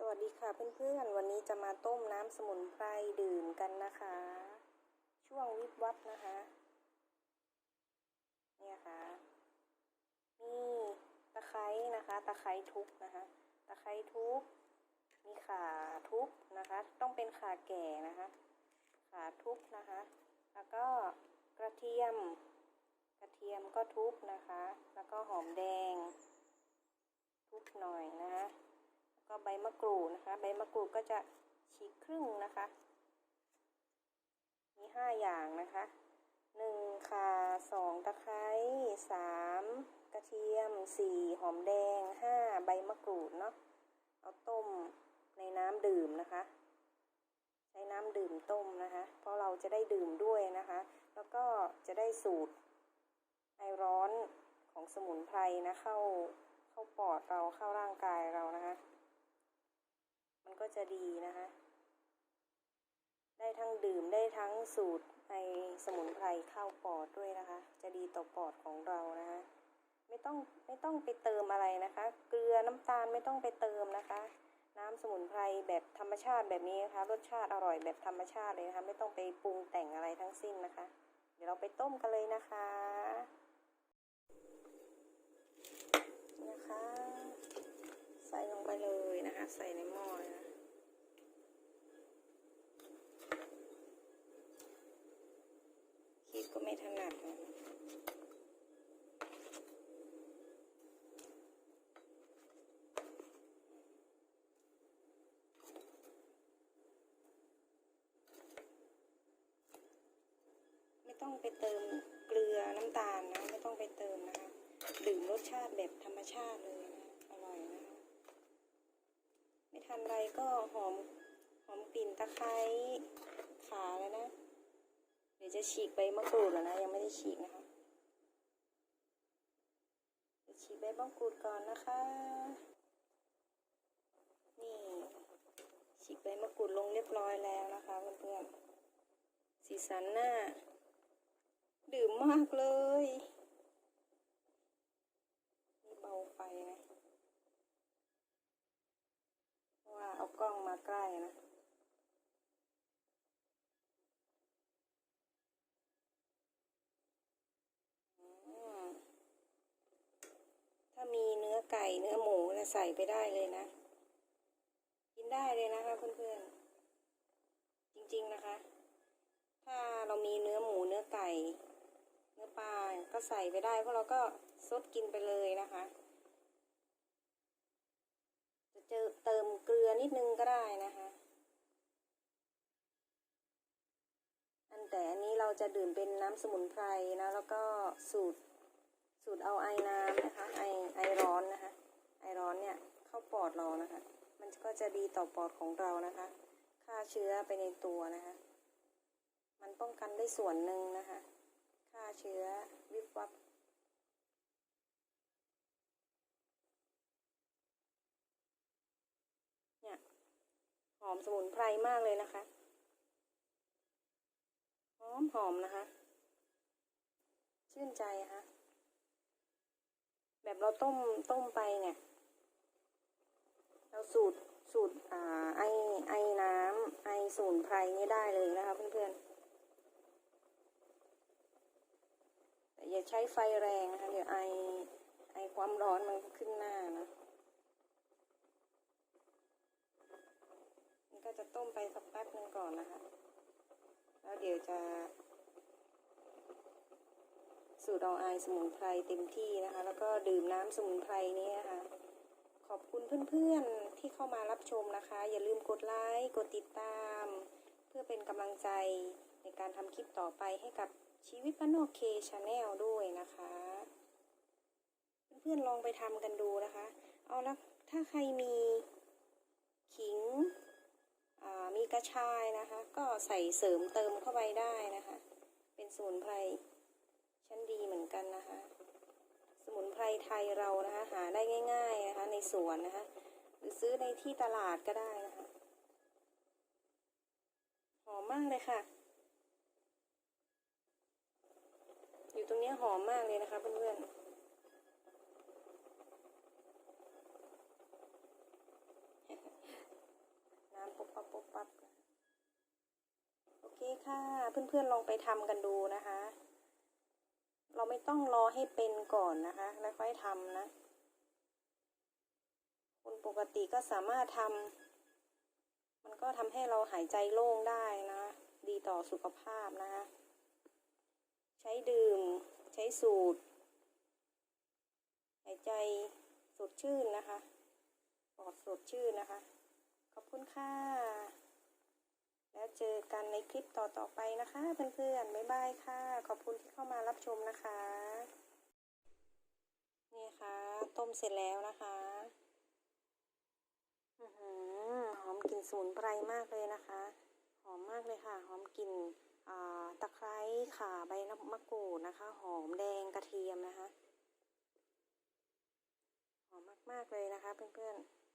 สวัสดีค่ะเพื่อนๆ วันนี้จะมาต้มน้ำสมุนไพรดื่มกันนะคะ ช่วงวิบวับนะคะ เนี่ยค่ะนี่ตะไคร้นะคะ ตะไคร้ทุบนะคะ ตะไคร้ทุบ มีขาทุบนะคะ ต้องเป็นขาแก่นะคะ ขาทุบนะคะ แล้วก็กระเทียม กระเทียมก็ทุบนะคะ แล้วก็หอมแดง ทุบหน่อยนะคะ ก็ใบมะกรูดนะคะ ใบมะกรูดก็จะฉีกครึ่งนะคะ มีห้าอย่างนะคะหนึ่งข่าสองตะไคร้สามกระเทียมสี่หอมแดงห้าใบมะกรูดเนาะเอาต้มในน้ำดื่มนะคะ ใช้น้ำดื่มต้มนะคะ เพราะเราจะได้ดื่มด้วยนะคะ แล้วก็จะได้สูตรไอร้อนของสมุนไพรนะเข้าเข้าปอดเราเข้าร่างกายเรานะคะ มันก็จะดีนะคะ ได้ทั้งดื่มได้ทั้งสูตรไอสมุนไพรเข้าปอดด้วยนะคะ จะดีต่อปอดของเรานะคะ ไม่ต้องไม่ต้องไปเติมอะไรนะคะ เกลือน้ำตาลไม่ต้องไปเติมนะคะ น้ำสมุนไพรแบบธรรมชาติแบบนี้นะคะ รสชาติอร่อยแบบธรรมชาติเลยนะคะ ไม่ต้องไปปรุงแต่งอะไรทั้งสิ้นนะคะ เดี๋ยวเราไปต้มกันเลยนะคะนะคะ ใส่ลงไปเลยนะคะ ใส่ในหม้อเลยนะคีบก็ ไม่ถนัดไม่ต้องไปเติมเกลือน้ำตาลนะ ไม่ต้องไปเติมนะคะดื่มรสชาติแบบธรรมชาติเลยนะอร่อยนะคะไม่ทันไรก็หอมหอมกลิ่นตะไคร้ขาแล้วนะ เดี๋ยว จะฉีกใบมะกรูดแล้วนะ ยังไม่ได้ฉีกนะคะเดี๋ยวฉีกใบมะกรูดก่อนนะคะ นี่ ฉีกใบมะกรูดลงเรียบร้อยแล้วนะคะเพื่อนๆสีสันหน้า ดื่มมากเลยนี่เบาไฟนะ ว่าเอากล้องมาใกล้นะ อืมถ้ามีเนื้ อไก่เนื้อหมูนะใส่ไปได้เลยนะ กินได้เลยนะคะเพื่อนๆ จริงๆนะคะ ถ้าเรามีเนื้อหมูเนื้อไก่ เนื้อปลาก็ใส่ไปได้เพราะเราก็ซดกินไปเลยนะคะ จะเจอเติมเกลือนิดนึงก็ได้นะคะอันแต่อันนี้เราจะดื่มเป็นน้ำสมุนไพรนะแล้วก็สูตรสูตรเอาไอ้น้ำนะคะไอไอร้อน ดเรานะคะ มันก็จะดีต่อปอดของเรานะคะ ฆ่าเชื้อไปในตัวนะคะ มันป้องกันได้ส่วนหนึ่งนะคะ ฆ่าเชื้อวิบวับเนี่ยหอมสมุนไพรมากเลยนะคะ หอมหอมนะคะ ชื่นใจค่ะแบบเราต้มต้มไปเนี่ย เราสูตรสูตรอ่าไอไอน้ำไอสมุนไพรนี่ได้เลยนะคะเพื่อนๆแต่อย่าใช้ไฟแรงนะคะเดี๋ยวไอไอความร้อนมันขึ้นหน้านะนี่ก็จะต้มไปสักแป๊บนึงก่อนนะคะ แล้วเดี๋ยวจะสูตรเอาไอสมุนไพรเต็มที่นะคะ แล้วก็ดื่มน้ำสมุนไพรนี้นะคะ อบคุณเพื่อนๆที่เข้ามารับชมนะคะ อย่าลืมกดไลค์กดติดตาม เพื่อเป็นกำลังใจในการทำคลิปต่อไปให้กับชีวิตบ้านนอกเคชาแนลด้วยนะคะ เพื่อนๆลองไปทำกันดูนะคะ เอาล้วถ้าใครมีขิงมีกระชายนะคะ ก็ใส่เสริมเติมเข้าไปได้นะคะ เป็นสมุนไพรชั้นดีเหมือนกันนะคะ สมุนไพรไทยเรานะคะ หาได้ง่าย สวนนะคะ หรือซื้อในที่ตลาดก็ได้นะคะ หอมมากเลยค่ะ อยู่ตรงนี้หอมมากเลยนะคะเพื่อนๆปุ๊บปั๊บนะโอเคค่ะ เพื่อนๆลองไปทำกันดูนะคะ เราไม่ต้องรอให้เป็นก่อนนะคะ แล้วค่อยทำนะ คนปกติก็สามารถทำมันก็ทำให้เราหายใจโล่งได้นะ ดีต่อสุขภาพนะคะ ใช้ดื่ม ใช้สูตร หายใจสดชื่นนะคะปอดสดชื่นนะคะ ขอบคุณค่ะ แล้วเจอกันในคลิปต่อๆไปนะคะ เพื่อนๆ บ๊ายบายค่ะ ขอบคุณที่เข้ามารับชมนะคะ นี่ค่ะ ต้มเสร็จแล้วนะคะ อือหือหอม กลิ่นสมุนไพรมากเลยนะคะ หอมมากเลยค่ะ หอมกลิ่นตะไคร้ข่าใบมะกรูดนะคะ หอมแดงกระเทียมนะคะ หอมมากๆเลยนะคะเพื่อนๆ